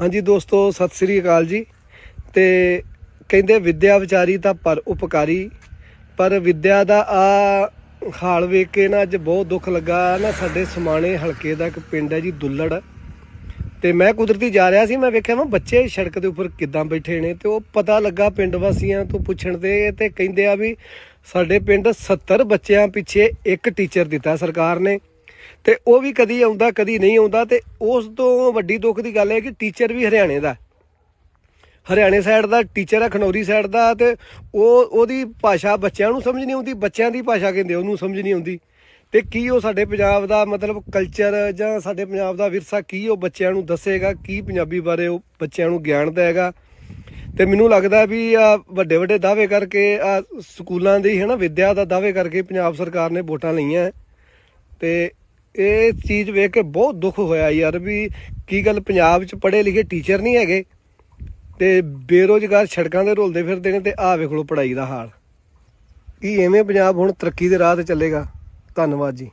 ਹਾਂਜੀ ਦੋਸਤੋ, ਸਤਿ ਸ੍ਰੀ ਅਕਾਲ ਜੀ। ਤੇ ਕਹਿੰਦੇ ਵਿਦਿਆ ਵਿਚਾਰੀ ਤਾਂ ਪਰ ਉਪਕਾਰੀ, ਪਰ ਵਿਦਿਆ ਦਾ ਆ ਹਾਲ ਵੇਖ ਕੇ ਨਾ ਅੱਜ ਬਹੁਤ ਦੁੱਖ ਲੱਗਾ ਨਾ ਸਾਡੇ ਸਮਾਣੇ ਹਲਕੇ ਦਾ ਇੱਕ ਪਿੰਡ ਹੈ ਜੀ ਦੁੱਲੜ। ਤੇ ਮੈਂ ਕੁਦਰਤੀ ਜਾ ਰਿਹਾ ਸੀ, ਮੈਂ ਵੇਖਿਆ ਮੈਂ ਬੱਚੇ ਸੜਕ ਦੇ ਉੱਪਰ ਕਿੱਦਾਂ ਬੈਠੇ ਨੇ ਤੇ ਉਹ ਪਤਾ ਲੱਗਾ ਪਿੰਡ ਵਾਸੀਆਂ ਤੋਂ ਪੁੱਛਣ ਤੇ ਤੇ ਕਹਿੰਦੇ ਆ ਵੀ ਸਾਡੇ ਪਿੰਡ 70 ਬੱਚਿਆਂ ਪਿੱਛੇ ਇੱਕ ਟੀਚਰ ਦਿੱਤਾ ਸਰਕਾਰ ਨੇ। ਤੇ ਉਹ ਵੀ ਕਦੀ ਆਉਂਦਾ, ਕਦੀ ਨਹੀਂ ਆਉਂਦਾ ਤੇ ਉਸ ਤੋਂ ਵੱਡੀ ਦੁੱਖ ਦੀ ਗੱਲ ਹੈ ਕਿ ਟੀਚਰ ਵੀ ਹਰਿਆਣੇ ਦਾ। ਹਰਿਆਣੇ ਸਾਈਡ ਦਾ ਟੀਚਰ ਹੈ ਖਨੌਰੀ ਸਾਈਡ ਦਾ ਤੇ ਉਹ, ਉਹਦੀ ਭਾਸ਼ਾ ਬੱਚਿਆਂ ਨੂੰ ਸਮਝ ਨਹੀਂ ਆਉਂਦੀ, ਬੱਚਿਆਂ ਦੀ ਭਾਸ਼ਾ ਕਹਿੰਦੇ ਉਹਨੂੰ ਸਮਝ ਨਹੀਂ ਆਉਂਦੀ। ਤੇ ਕੀ ਉਹ ਸਾਡੇ ਪੰਜਾਬ ਦਾ ਮਤਲਬ ਕਲਚਰ ਜਾਂ ਸਾਡੇ ਪੰਜਾਬ ਦਾ ਵਿਰਸਾ ਕੀ ਉਹ ਬੱਚਿਆਂ ਨੂੰ ਦੱਸੇਗਾ, ਕੀ ਪੰਜਾਬੀ ਬਾਰੇ ਉਹ ਬੱਚਿਆਂ ਨੂੰ ਗਿਆਨ ਦੇਗਾ? ਤੇ ਮੈਨੂੰ ਲੱਗਦਾ ਵੀ ਆ ਵੱਡੇ ਵੱਡੇ ਦਾਅਵੇ ਕਰਕੇ ਆ ਸਕੂਲਾਂ ਦੀ ਹੈ ਨਾ ਵਿਦਿਆ ਦਾ ਦਾਅਵੇ ਕਰਕੇ ਪੰਜਾਬ ਸਰਕਾਰ ਨੇ ਵੋਟਾਂ ਲਈਆਂ। ਹੈ। ਤੇ ਇਹ ਚੀਜ਼ ਵੇਖ ਕੇ ਬਹੁਤ ਦੁੱਖ ਹੋਇਆ ਯਾਰ ਵੀ ਕੀ ਗੱਲ ਪੰਜਾਬ 'ਚ ਪੜ੍ਹੇ ਲਿਖੇ ਟੀਚਰ ਨਹੀਂ ਹੈਗੇ ਤੇ ਬੇਰੋਜ਼ਗਾਰ ਸੜਕਾਂ ਤੇ ਰੁਲਦੇ ਫਿਰਦੇ ਨੇ ਤੇ ਆਹ ਵੇਖ ਲਓ ਪੜ੍ਹਾਈ ਦਾ ਹਾਲ। ਕੀ ਐਵੇਂ ਪੰਜਾਬ ਹੁਣ ਤਰੱਕੀ ਦੇ ਰਾਹ ਤੇ ਚੱਲੇਗਾ? ਧੰਨਵਾਦ ਜੀ।